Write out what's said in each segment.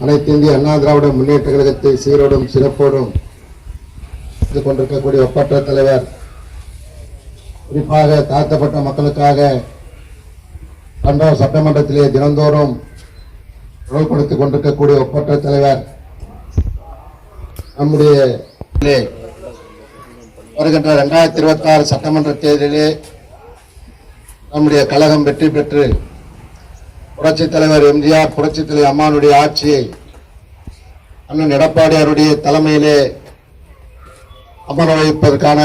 அனைத்து இந்திய அண்ணா திராவிட முன்னேற்ற கழகத்தை சீரோடும் சிறப்போடும் இது கொண்டிருக்கக்கூடிய ஒப்பற்ற தலைவர் குறிப்பாக தாழ்த்தப்பட்ட மக்களுக்காக கண்டோர் சட்டமன்றத்திலே தினந்தோறும் குரல் கொடுத்துக் கொண்டிருக்கக்கூடிய ஒப்பற்ற தலைவர் நம்முடைய வருகின்ற இரண்டாயிரத்தி இருபத்தி ஆறு சட்டமன்ற தேர்தலிலே நம்முடைய கழகம் வெற்றி பெற்று புரட்சித் தலைவர் எம்ஜிஆர் புரட்சித் தலைவர் அம்மானுடைய ஆட்சியை அண்ணன் எடப்பாடியாருடைய தலைமையிலே அமர வைப்பதற்கான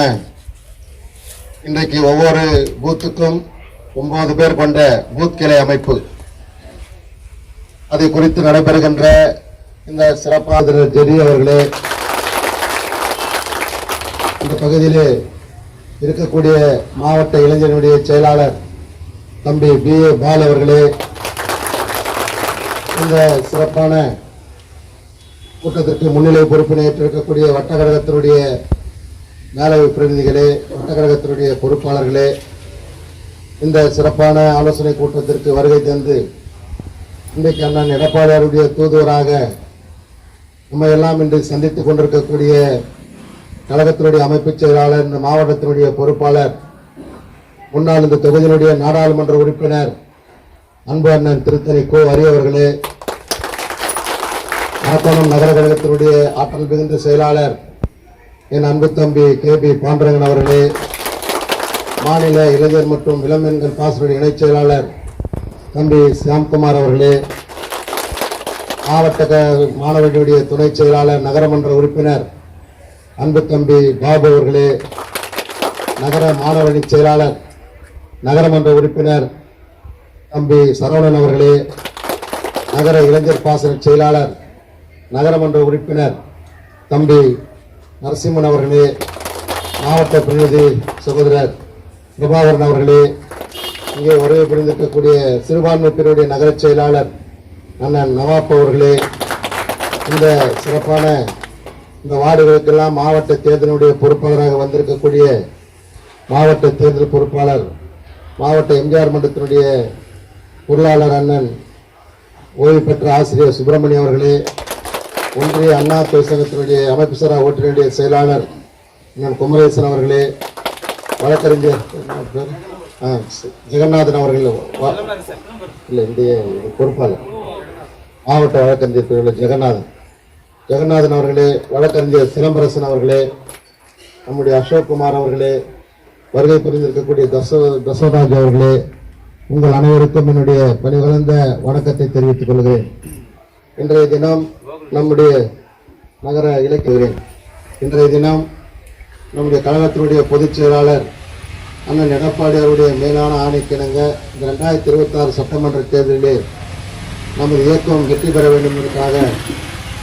இன்றைக்கு ஒவ்வொரு பூத்துக்கும் ஒன்பது பேர் கொண்ட பூத் கிளை அமைப்பு. அதை குறித்து நடைபெறுகின்ற இந்த சிறப்பாளர் ஜெரி அவர்களே இந்த பகுதியிலே இருக்கக்கூடிய மாவட்ட இளைஞர்களுடைய செயலாளர் தம்பி பி ஏ பால் அவர்களே இந்த சிறப்பான கூட்டத்திற்கு முன்னிலை பொறுப்பினை ஏற்றிருக்கக்கூடிய வட்டக்கழகத்தினுடைய மேலவை பிரதிநிதிகளே வட்டக்கழகத்தினுடைய பொறுப்பாளர்களே இந்த சிறப்பான ஆலோசனை கூட்டத்திற்கு வருகை தந்து இன்றைக்கு அண்ணன் எடப்பாடியாருடைய தூதுவராக நம்ம எல்லாம் இன்று சந்தித்துக் கொண்டிருக்கக்கூடிய கழகத்தினுடைய அமைப்புச் செயலாளர் இந்த மாவட்டத்தினுடைய பொறுப்பாளர் முன்னாள் இந்த தொகுதியினுடைய நாடாளுமன்ற உறுப்பினர் அன்பு அண்ணன் திருத்தணி கோ அரியவர்களே அவர்களே நகர கழகத்தினுடைய ஆற்றல் மிகுந்த செயலாளர் என் அன்பு தம்பி கே பி பாண்டரங்கன் அவர்களே மாநில இளைஞர் மற்றும் இளம்பெண்கள் பாசனுடைய இணைச் செயலாளர் தம்பி சியாம்குமார் அவர்களே மாவட்ட மாணவர்களுடைய துணை செயலாளர் நகரமன்ற உறுப்பினர் அன்பு தம்பி பாபு அவர்களே நகர மாணவணி செயலாளர் நகரமன்ற உறுப்பினர் தம்பி சரவணன் அவர்களே நகர இளைஞர் பாசன செயலாளர் நகரமன்ற உறுப்பினர் தம்பி நரசிம்மன் அவர்களே மாவட்ட பிரதிநிதி சகோதரர் பிரபாகரன் அவர்களே இங்கே உறவு புரிந்திருக்கக்கூடிய சிறுபான்மை பிரிவுடைய நகரச் செயலாளர் அண்ணன் நவாப் அவர்களே இந்த சிறப்பான இந்த வார்டுகளுக்கெல்லாம் மாவட்ட தேர்தலுடைய பொறுப்பாளராக வந்திருக்கக்கூடிய மாவட்ட தேர்தல் பொறுப்பாளர் மாவட்ட எம்ஜிஆர் மன்றத்தினுடைய பொருளாளர் அண்ணன் ஓய்வு பெற்ற ஆசிரியர் சுப்பிரமணியம் அவர்களே ஒன்றிய அண்ணா தொழிற்சங்கத்தினுடைய அமைப்பு சாரா ஓட்டுநருடைய செயலாளர் என் குமரேசன் அவர்களே வழக்கறிஞர் ஜெகநாதன் அவர்கள் இல்லை இந்திய பொறுப்பாளர் மாவட்ட வழக்கறிஞர் பிரிவில் ஜெகநாதன். ஜெகநாதன் அவர்களே வழக்கறிஞர் சிலம்பரசன் அவர்களே நம்முடைய அசோக் குமார் அவர்களே வருகை புரிந்திருக்கக்கூடிய தசோ தசோராஜ் அவர்களே உங்கள் அனைவருக்கும் என்னுடைய பணிவளர்ந்த வணக்கத்தை தெரிவித்துக் கொள்கிறேன். இன்றைய தினம் நம்முடைய நகர இலக்கியகிறேன் இன்றைய தினம் நம்முடைய கழகத்தினுடைய பொதுச் செயலாளர் அண்ணன் எடப்பாடியாருடைய மேலான ஆணைக்கிணங்க இந்த ரெண்டாயிரத்தி இருபத்தாறு சட்டமன்ற தேர்தலிலே நமது இயக்கம் வெற்றி பெற வேண்டும் என்பதற்காக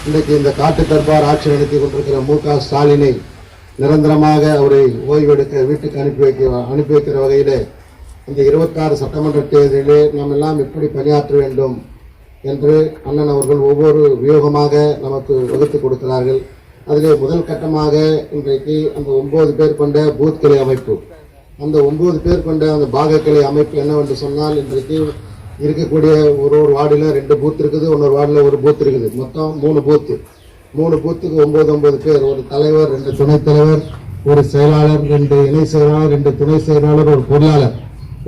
இன்றைக்கு இந்த காட்டு தர்பார் ஆட்சி நடத்தி கொண்டிருக்கிற மு க ஸ்டாலினை நிரந்தரமாக அவரை ஓய்வெடுக்க வீட்டுக்கு அனுப்பி வைக்க அனுப்பி வைக்கிற வகையிலே இந்த இருபத்தாறு சட்டமன்ற தேர்தலிலே நாம் எல்லாம் எப்படி பணியாற்ற வேண்டும் என்று அண்ணன் அவர்கள் ஒவ்வொரு வியூகமாக நமக்கு வகுத்து கொடுக்கிறார்கள். அதிலே முதல் கட்டமாக இன்றைக்கு அந்த ஒன்பது பேர் கொண்ட பூத் கிளை அமைப்பு. அந்த ஒன்பது பேர் கொண்ட அந்த பாகக்கிளை அமைப்பு என்னவென்று சொன்னால் இன்றைக்கு இருக்கக்கூடிய ஒரு ஒரு வார்டில் ரெண்டு பூத் இருக்குது இன்னொரு வார்டில் ஒரு பூத் இருக்குது. மொத்தம் மூணு பூத்து மூணு பூத்துக்கு ஒன்பது ஒன்பது பேர். ஒரு தலைவர் ரெண்டு துணைத் தலைவர் ஒரு செயலாளர் ரெண்டு இணை செயலாளர் ரெண்டு துணை செயலாளர் ஒரு பொருளாளர்.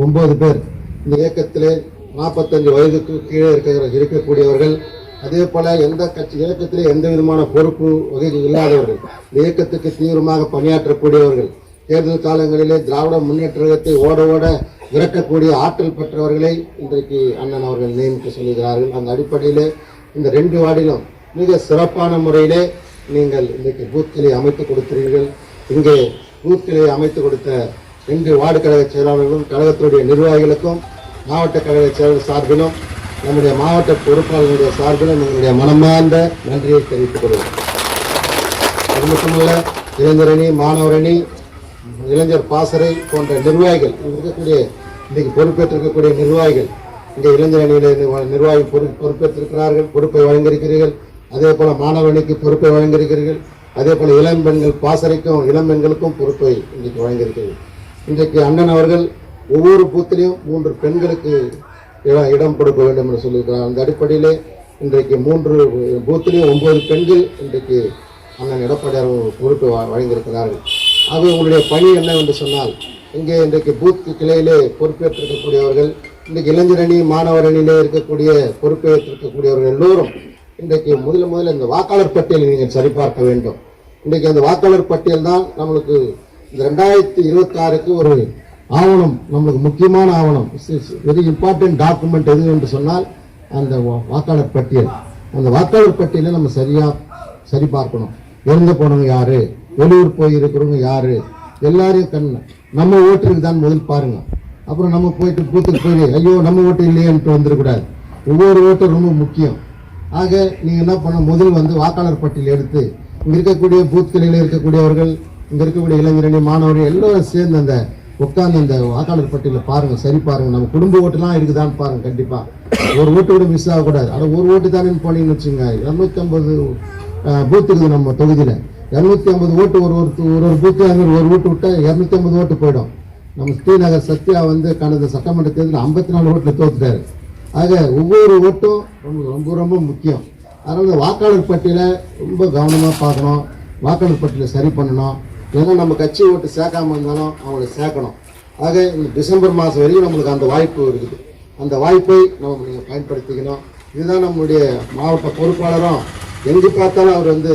ஒன்பது பேர். இந்த இயக்கத்திலே நாற்பத்தஞ்சு வயதுக்கு கீழே இருக்கிற இருக்கக்கூடியவர்கள் அதே போல எந்த கட்சி இயக்கத்திலே எந்த விதமான பொறுப்பு வகைகள் இல்லாதவர்கள் இயக்கத்துக்கு தீவிரமாக பணியாற்றக்கூடியவர்கள் தேர்தல் காலங்களிலே திராவிட முன்னேற்றத்தை ஓட ஓட விரட்டக்கூடிய ஆற்றல் பெற்றவர்களை இன்றைக்கு அண்ணன் அவர்கள் நியமிக்க சொல்கிறார்கள் அந்த அடிப்படையிலே இந்த ரெண்டு வார்டிலும் மிக சிறப்பான முறையிலே நீங்கள் இன்றைக்கு பூத்களை அமைத்து கொடுத்தீர்கள் இங்கே பூத்களை அமைத்து கொடுத்த ரெண்டு வார்டு கழக செயலாளர்களும் கழகத்தினுடைய நிர்வாகிகளுக்கும் மாவட்ட கழக செயலர் சார்பிலும் நம்முடைய மாவட்ட பொறுப்பாளர்களுடைய சார்பிலும் எங்களுடைய மனமார்ந்த நன்றியை தெரிவித்துக் கொள்வோம் அது மட்டுமல்ல இளைஞரணி மாணவரணி இளைஞர் பாசறை போன்ற நிர்வாகிகள் இருக்கக்கூடிய இன்றைக்கு பொறுப்பேற்றிருக்கக்கூடிய நிர்வாகிகள் இங்கே இளைஞர் அணியில நிர்வாகி பொறு பொறுப்பேற்றிருக்கிறார்கள் பொறுப்பை வழங்கியிருக்கிறீர்கள். அதே போல் மாணவணிக்கு பொறுப்பை வழங்கியிருக்கிறீர்கள். அதே போல் இளம் பெண்கள் பாசறைக்கும் இளம் பெண்களுக்கும் பொறுப்பை இன்றைக்கு வழங்கியிருக்கிறீர்கள். இன்றைக்கு அண்ணன் அவர்கள் ஒவ்வொரு பூத்திலையும் மூன்று பெண்களுக்கு இடம் இடம் கொடுக்க வேண்டும் என்று சொல்லியிருக்கிறார். அந்த அடிப்படையிலே இன்றைக்கு மூன்று பூத்திலையும் ஒன்பது பெண்கள் இன்றைக்கு அண்ணன் எடப்பாடியார் அவர்கள் பொறுப்பு வழங்கியிருக்கிறார்கள். ஆகவே உங்களுடைய பணி என்னவென்று சொன்னால் இங்கே இன்றைக்கு பூத் கிளையிலே பொறுப்பேற்றிருக்கக்கூடியவர்கள் இன்றைக்கு இளைஞர் அணி மாணவர் அணியிலே இருக்கக்கூடிய பொறுப்பேற்றிருக்கக்கூடியவர்கள் எல்லோரும் இன்றைக்கு முதல்ல முதல்ல இந்த வாக்காளர் பட்டியலை நீங்கள் சரிபார்க்க வேண்டும். இன்றைக்கு அந்த வாக்காளர் பட்டியல் தான் நம்மளுக்கு இந்த ரெண்டாயிரத்தி இருபத்தாறுக்கு ஒரு ஆவணம் நம்மளுக்கு முக்கியமான ஆவணம். வெரி இம்பார்ட்டன்ட் டாக்குமெண்ட் எது என்று சொன்னால் அந்த வா- வாக்காளர் பட்டியல். அந்த வாக்காளர் பட்டியலை நம்ம சரியாக சரி பார்க்கணும் இறந்து போனவங்க யாரு? வெளியூர் போய் இருக்கிறவங்க யாரு? எல்லாரையும் கண் நம்ம ஓட்டுக்கு தான் முதல் பாருங்க. அப்புறம் நம்ம போயிட்டு பூத்துக்கு போய் ஐயோ நம்ம ஓட்டு இல்லையேன்ட்டு வந்துடக்கூடாது. ஒவ்வொரு ஓட்டும் ரொம்ப முக்கியம். ஆக நீங்கள் என்ன பண்ண முதல் வந்து வாக்காளர் பட்டியல் எடுத்து இங்கே இருக்கக்கூடிய பூத்களில் இருக்கக்கூடியவர்கள் இங்கே இருக்கக்கூடிய இளைஞரணி மாணவர்கள் எல்லோரும் சேர்ந்து அந்த உட்காந்து அந்த வாக்காளர் பட்டியலை பாருங்கள் சரி பாருங்கள் நம்ம குடும்ப ஓட்டுலாம் இருக்குதான்னு பாருங்கள் கண்டிப்பாக ஒரு ஓட்டு கூட மிஸ் ஆகக்கூடாது. ஆனால் ஒரு ஓட்டு தானே போனீங்கன்னு வச்சுங்க இரநூத்தம்பது பூத் இருக்குது நம்ம தொகுதியில். இரநூத்தி ஐம்பது ஓட்டு ஒரு ஒரு ஒரு ஒரு பூத்து ஒரு ஓட்டு விட்டால் இரநூத்தி ஐம்பது ஓட்டு போயிடும். நம்ம ஸ்ரீநகர் சத்யா வந்து கடந்த சட்டமன்ற தேர்தலில் ஐம்பத்தி நாலு ஓட்டில் தோத்துட்டாரு. ஆக ஒவ்வொரு ஓட்டும் ரொம்ப ரொம்ப ரொம்ப முக்கியம். அதனால் இந்த வாக்காளர் பட்டியலை ரொம்ப கவனமாக பார்க்கணும். வாக்காளர் பட்டியலை சரி பண்ணணும். ஏன்னா நம்ம கட்சி ஓட்டு சேர்க்காம இருந்தாலும் அவங்களை சேர்க்கணும். ஆக இந்த டிசம்பர் மாதம் வரைக்கும் நம்மளுக்கு அந்த வாய்ப்பு இருக்குது. அந்த வாய்ப்பை நம்ம நீங்கள் பயன்படுத்திக்கணும். இதுதான் நம்மளுடைய மாவட்ட பொறுப்பாளரும். எங்கு பார்த்தாலும் அவர் வந்து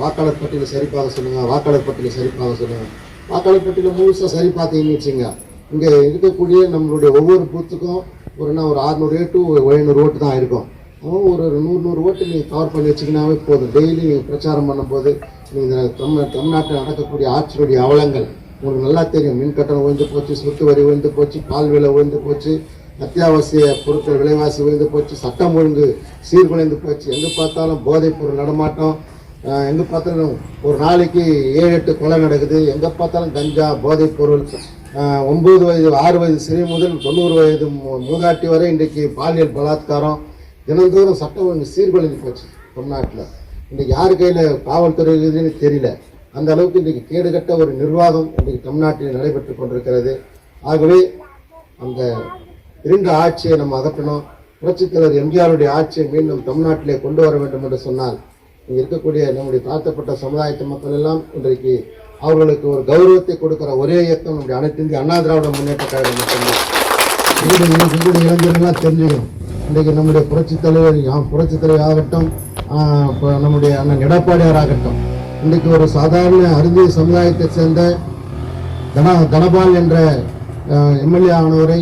வாக்காளர் பட்டியலை சரி பார்க்க சொல்லுங்கள் வாக்காளர் பட்டியலை சரி பார்க்க சொல்லுங்க. வாக்காளர் பட்டியலை முழுசாக சரி பார்த்தீங்கன்னு வச்சுங்க இங்கே இருக்கக்கூடிய நம்மளுடைய ஒவ்வொரு பூத்துக்கும் ஒரு என்ன ஒரு அறுநூறு ஒரு எழுநூறு ஓட்டு தான் இருக்கும். ஒரு ஒரு நூறு நூறு ஓட்டு நீங்கள் கவர் பண்ணி வச்சிங்கனாவே போதும். டெய்லி நீங்கள் பிரச்சாரம் பண்ணும்போது நீங்கள் தமிழ் தமிழ்நாட்டில் நடக்கக்கூடிய ஆட்சியுடைய அவலங்கள் உங்களுக்கு நல்லா தெரியும். மின் கட்டணம் உயர்ந்து போச்சு சொத்து வரி உயர்ந்து போச்சு பால் விலை உயர்ந்து போச்சு அத்தியாவசிய பொருட்கள் விலைவாசி உயர்ந்து போச்சு சட்டம் ஒழுங்கு சீர்குலைந்து போச்சு. எங்கே பார்த்தாலும் போதைப் பொருள் நடமாட்டம் எங்கே பார்த்தாலும் ஒரு நாளைக்கு ஏழு எட்டு கொலை நடக்குது. எங்கே பார்த்தாலும் கஞ்சா போதைப் பொருள் ஒம்பது வயது ஆறு வயது சிறு முதல் தொண்ணூறு வயது மூதாட்டி வரை இன்றைக்கு பாலியல் பலாத்காரம். தினந்தோறும் சட்டம் ஒழுங்கு சீர்குலைஞ்சு போச்சு தமிழ்நாட்டில். இன்றைக்கு யார் கையில் காவல்துறை இருக்குதுன்னு தெரியல. அந்த அளவுக்கு இன்றைக்கு கேடுகட்ட ஒரு நிர்வாகம் இன்றைக்கு தமிழ்நாட்டில் நடைபெற்று கொண்டிருக்கிறது. ஆகவே அந்த இரண்டு ஆட்சியை நம்ம அகற்றணும். புரட்சித் தலைவர் எம்ஜிஆருடைய ஆட்சியை மீண்டும் தமிழ்நாட்டிலே கொண்டு வர வேண்டும் என்று சொன்னால் இங்கே இருக்கக்கூடிய நம்முடைய தாழ்த்தப்பட்ட சமுதாயத்து மக்கள் எல்லாம் இன்றைக்கு அவர்களுக்கு ஒரு கௌரவத்தை கொடுக்கிற ஒரே இயக்கம் நம்முடைய அனைத்து இந்திய அண்ணா திராவிட முன்னேற்ற கழகம் மட்டும்தான். இது இளைஞர்கள்லாம் தெரிஞ்சுக்கணும். இன்றைக்கு நம்முடைய புரட்சித் தலைவர் புரட்சி தலைவர் ஆகட்டும் இப்போ நம்முடைய அண்ணன் எடப்பாடியார் ஆகட்டும் இன்றைக்கு ஒரு சாதாரண அருந்தி சமுதாயத்தை சேர்ந்த தன தனபால் என்ற எம்எல்ஏ ஆனவரை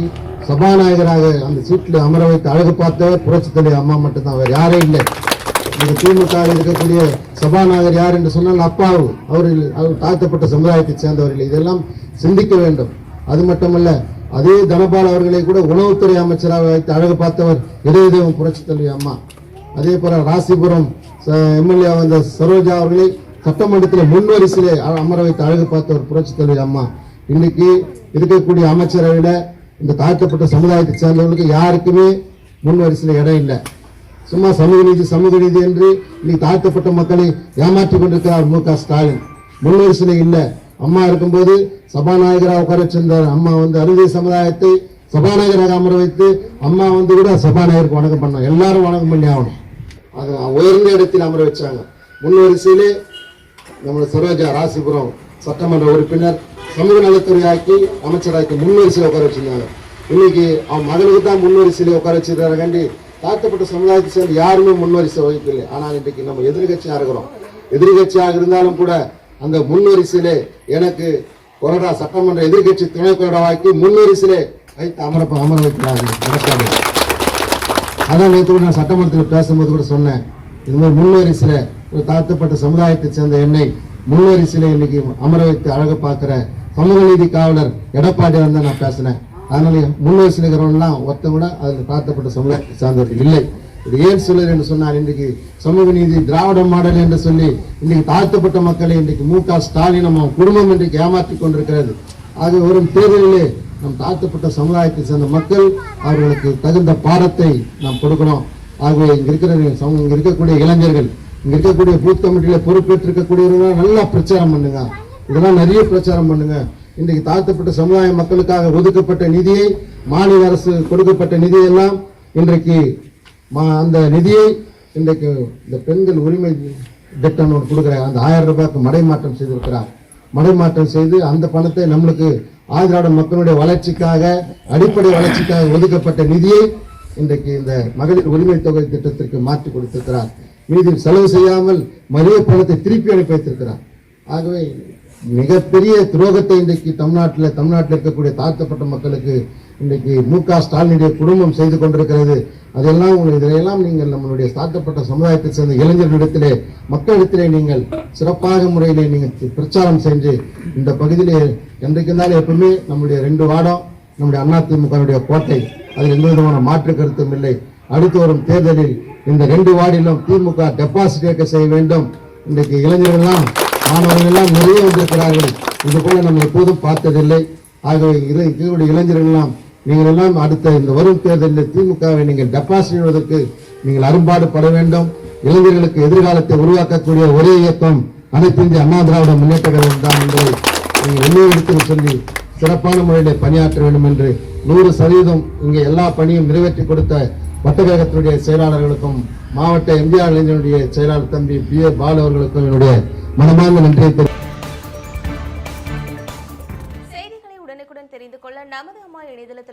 சபாநாயகராக அந்த சீட்டில் அமர வைத்து அழகு பார்த்தவர் புரட்சி தலைவர் அம்மா மட்டும்தான் அவர் யாரும் இல்லை. இந்த திமுக இருக்கக்கூடிய சபாநாயகர் யார் என்று சொன்னால் அப்பாவு. அவர் அவர் தாழ்த்தப்பட்ட சமுதாயத்தை சேர்ந்தவர்கள் இதெல்லாம் சிந்திக்க வேண்டும். அது மட்டுமல்ல அதே தனபால் அவர்களை கூட உணவுத்துறை அமைச்சராக வைத்து அழகு பார்த்தவர் இதயதேவம் புரட்சி தலைவி அம்மா. அதே போல ராசிபுரம் எம்எல்ஏ வந்த சரோஜா அவர்களை சட்டமன்றத்தில் முன்வரிசையிலே அமர வைத்து அழகு பார்த்தவர் புரட்சி தலைவி அம்மா. இன்னைக்கு இருக்கக்கூடிய விட இந்த தாழ்த்தப்பட்ட சமுதாயத்தை சேர்ந்தவர்களுக்கு யாருக்குமே முன்வரிசையில் இடம் இல்லை. சும்மா சமூக நீதி சமூக நீதி என்று இன்னைக்கு தாழ்த்தப்பட்ட மக்களை ஏமாற்றிக் கொண்டிருக்கிறார் மு க ஸ்டாலின். முன்வரிசையில் இல்லை. அம்மா இருக்கும்போது சபாநாயகராக உட்கார வச்சிருந்தார் அம்மா வந்து அறுதி சமுதாயத்தை சபாநாயகராக அமர வைத்து அம்மா வந்து கூட சபாநாயகருக்கு வணக்கம் பண்ணோம் எல்லாரும் வணக்கம் பண்ணி ஆகணும். அது உயர்ந்த இடத்தில் அமர வச்சாங்க. முன்வரிசையிலே நம்ம சரோஜா ராசிபுரம் சட்டமன்ற உறுப்பினர் சமூக நலத்துறையாக்கி அமைச்சராக்கி முன்வரிசையில் உட்கார வச்சிருந்தாங்க இன்னைக்கு அவன் மகளுக்கு தான் முன்வரிசையில் உட்கார வச்சிருக்காண்டி தாழ்த்தப்பட்ட சமுதாயத்தை சேர்ந்து யாருமே முன்வரிசை வகிக்கலை ஆனால் இன்றைக்கு நம்ம எதிர்கட்சியாக இருக்கிறோம். எதிர்கட்சியாக இருந்தாலும் கூட அந்த முன்னரிசிலே எனக்கு கொறடா சட்டமன்ற எதிர்கட்சி துணை கொறடாவாக்கி முன்னரிசிலே வைத்து அமர அமர வைக்கிறார்கள். எடப்பாடி அதான் நேற்று கூட நான் சட்டமன்றத்தில் பேசும்போது கூட சொன்னேன். இந்த மாதிரி முன்னரிசில ஒரு தாழ்த்தப்பட்ட சமுதாயத்தை சேர்ந்த என்னை முன்னரிசில இன்னைக்கு அமர வைத்து அழக பார்க்கிற சமூக நீதி காவலர் எடப்பாடி தான் நான் பேசினேன். அதனால முன்வரிசையில் இருக்கிறவங்கலாம் ஒருத்தன் அதில் தாழ்த்தப்பட்ட சமுதாயத்தை சார்ந்தவர்கள் இல்லை. ஏன் சொல்லுறேன் என்று சொன்னார். இன்றைக்கு சமூக நீதி திராவிட மாடல் என்று சொல்லி இன்றைக்கு தாழ்த்தப்பட்ட மக்களை இன்றைக்கு மு க ஸ்டாலின் நம்ம குடும்பம் இன்றைக்கு ஏமாற்றிக் கொண்டிருக்கிறது. ஆக வரும் தேர்தலிலே நம் தாழ்த்தப்பட்ட சமுதாயத்தை சேர்ந்த மக்கள் அவர்களுக்கு தகுந்த பாடத்தை நாம் கொடுக்கணும். ஆகவே இங்க இருக்கிற இங்கே இங்க இருக்கக்கூடிய இளைஞர்கள் இங்க இருக்கக்கூடிய பூத் கமிட்டியில பொறுப்பேற்றிருக்கக்கூடியவர்கள் நல்லா பிரச்சாரம் பண்ணுங்க. இதெல்லாம் நிறைய பிரச்சாரம் பண்ணுங்க. இன்றைக்கு தாழ்த்தப்பட்ட சமுதாய மக்களுக்காக ஒதுக்கப்பட்ட நிதியை மாநில அரசு கொடுக்கப்பட்ட நிதியெல்லாம் இன்றைக்கு அந்த நிதியை இன்றைக்கு இந்த பெண்கள் உரிமை திட்டம் ஒன்று கொடுக்குற அந்த ஆயிரம் ரூபாய்க்கு மடைமாற்றம் செய்திருக்கிறார். மடைமாற்றம் செய்து அந்த பணத்தை நம்மளுக்கு ஆந்திராட மக்களுடைய வளர்ச்சிக்காக அடிப்படை வளர்ச்சிக்காக ஒதுக்கப்பட்ட நிதியை இன்றைக்கு இந்த மகளிர் உரிமை தொகை திட்டத்திற்கு மாற்றி கொடுத்திருக்கிறார். மீதி செலவு செய்யாமல் மலிய பணத்தை திருப்பி அனுப்பி வைத்திருக்கிறார். ஆகவே மிகப்பெரிய துரோகத்தை இன்றைக்கு தமிழ்நாட்டில் தமிழ்நாட்டில் இருக்கக்கூடிய தாழ்த்தப்பட்ட மக்களுக்கு இன்றைக்கு மு க ஸ்டாலினுடைய குடும்பம் செய்து கொண்டிருக்கிறது. அதெல்லாம் உங்களை- இதையெல்லாம் நீங்கள் நம்மளுடைய தாக்கப்பட்ட சமுதாயத்தை சேர்ந்த இளைஞர்களிடத்திலே மக்களிடத்திலே நீங்கள் சிறப்பாக முறையிலே நீங்கள் பிரச்சாரம் செஞ்சு இந்த பகுதியிலே என்றைக்கு இருந்தாலும் எப்பவுமே நம்முடைய ரெண்டு வார்டம் நம்முடைய அதிமுகவுடைய கோட்டை அதில் எந்த விதமான மாற்று கருத்தும் இல்லை. அடுத்து வரும் தேர்தலில் இந்த ரெண்டு வார்டிலும் திமுக டெபாசிட் இயக்க செய்ய வேண்டும். இன்றைக்கு இளைஞர்கள்லாம் மாணவர்கள் எல்லாம் நிறைய வந்திருக்கிறார்கள். இது போல நம்ம எப்போதும் பார்த்ததில்லை. ஆகவே இரு- இதனுடைய இளைஞர்கள்லாம் நீங்கள் எல்லாம் அடுத்த இந்த வரும் தேர்தலில் திமுகவை நீங்கள் டெபாசிட் செய்வதற்கு நீங்கள் அரும்பாடு பட வேண்டும். இளைஞர்களுக்கு எதிர்காலத்தை உருவாக்கக்கூடிய ஒரே இயக்கம் அனைத்து இந்திய அண்ணா திராவிட முன்னேற்ற கழகம் தான் என்பதை நீங்கள் எல்லோரிடத்திலும் சொல்லி சிறப்பான முறையில் பணியாற்ற வேண்டும் என்று நூறு சதவீதம் இங்கே எல்லா பணியும் நிறைவேற்றி கொடுத்த வட்டக்கழகத்தினுடைய செயலாளர்களுக்கும் மாவட்ட எம்ஜிஆர் இளைஞருடைய செயலாளர் தம்பி பி ஏ பாலு அவர்களுக்கும் என்னுடைய மனமார்ந்த நன்றியை தெரிவித்து